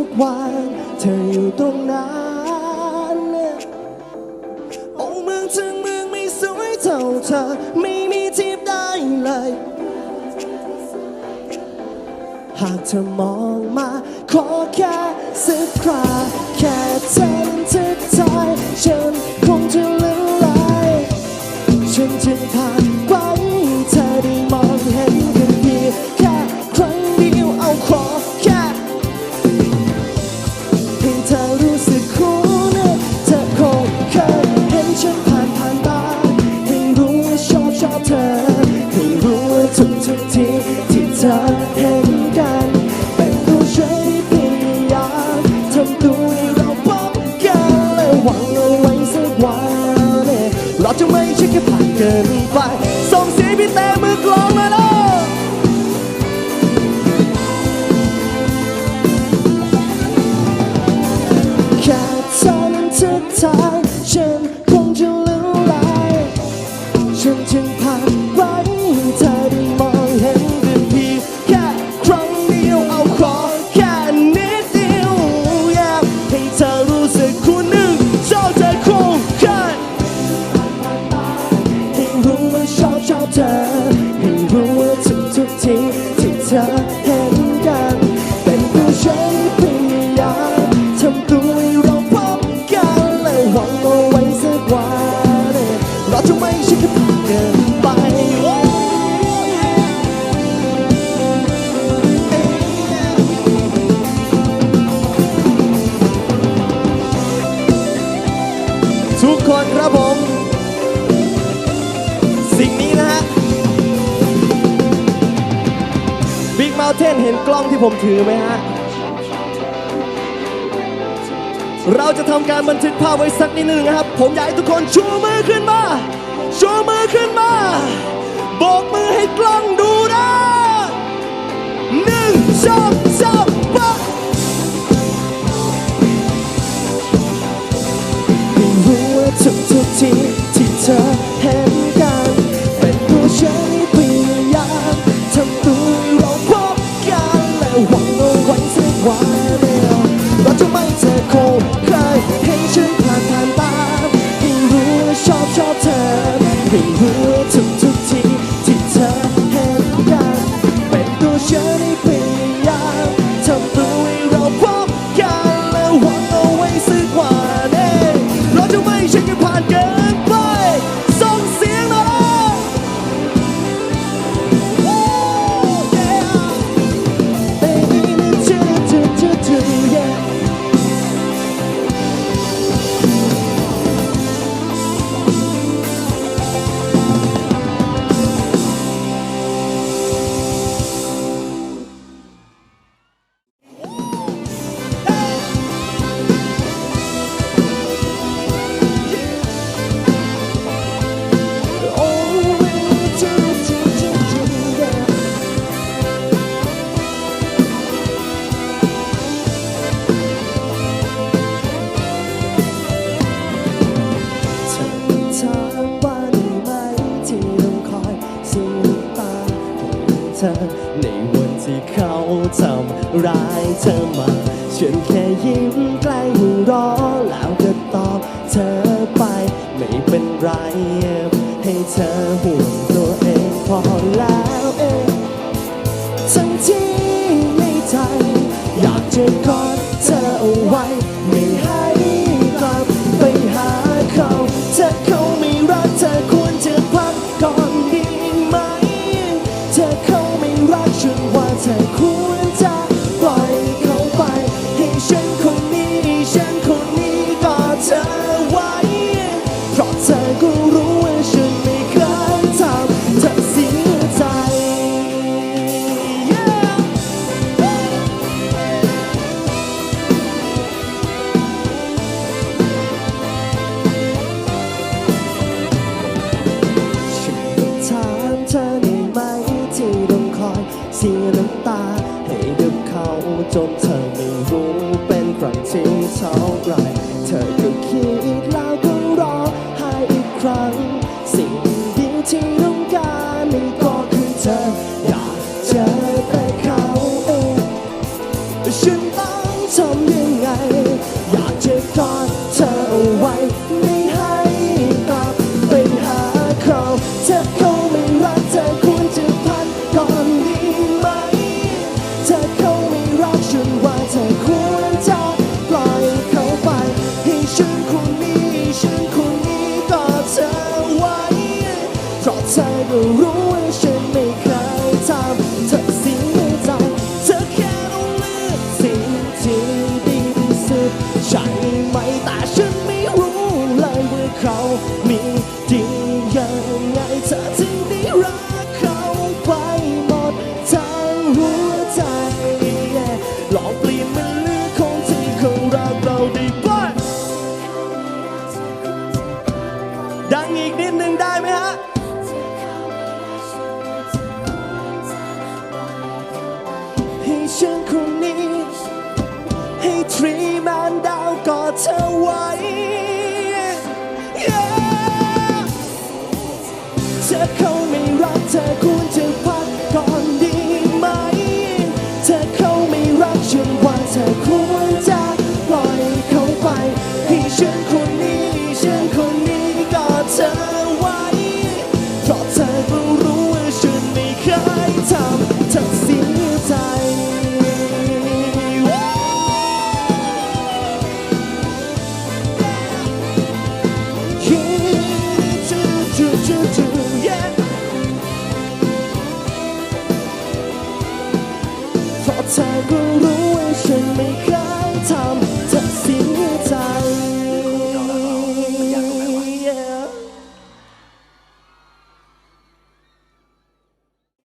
ทุกวันเธออยู่ตรงนั้นโอ้เมืองถึงเมืองไม่สวยเท่าเธอไม่มีทียบได้เลย หากเธอมองมา ขอแค่สักคราแค่เธอนั้นามทำตัวให้เราพบกันและหวังเอาไว้สักวันเราจะไม่ใช่แค่ผ่านเกินไปส่งเสียงพี่แต่มือกลองมาแล้วแค่เธอนั้นทึกทายฉันคงจะลืมไหลฉันจึงผ่านไปเธอได้มองเห็นเพียงแค่ครั้งเดียวเอาขอ ที่ บิ๊กเม t เทนเห็นกล้องที่ผมถือไหมฮะ เราจะทำการบันทึกภาพไว้สักนิดหนึ่งนะครับ ผมอยากให้ทุกคนชูมือขึ้นมาชูมือขึ้นมาโบกมือให้กล้องดูนะหนึ่งสองสามปะไม่รู้ว่าทุกทุกทีที่เธอเห็น ให้รู้ว่าทุกทุกทีที่เธอเห็นกันเป็นตัวฉันพยายามทำตัวให้เราพบกันและหวังเอาไว้สักว่านี้เราจะไม่ใช่แค่ผ่านกิน เธอ ในวันที่เขาทำร้ายเธอมาฉันแค่ยิ้มใกล้หัวเรอแล้วก็ตอบเธอไป ไม่เป็นไร ให้เธอห่วงตัวเองพอแล้วเองทั้งที่ในใจอยากจะกอดเธอเอาไว้ไม่ เสียน้ำตา ให้ดึบเขาจนเธอไม่รู้เป็นครั้งที่เท่าไหรเธอก็คิดแล้วก็รอให้อีกครั้ง สิ่งเดียวที่ต้องการนี่ก็คือเธอ รู้ว่าฉันไม่เคยทำเธอเสียใจเธอแค่ลือสิ่งที่ดีที่สุดใช่ไหมแต่ฉันไม่รู้เลยว่าเขามีดี got away. Yeah. 才不论为什么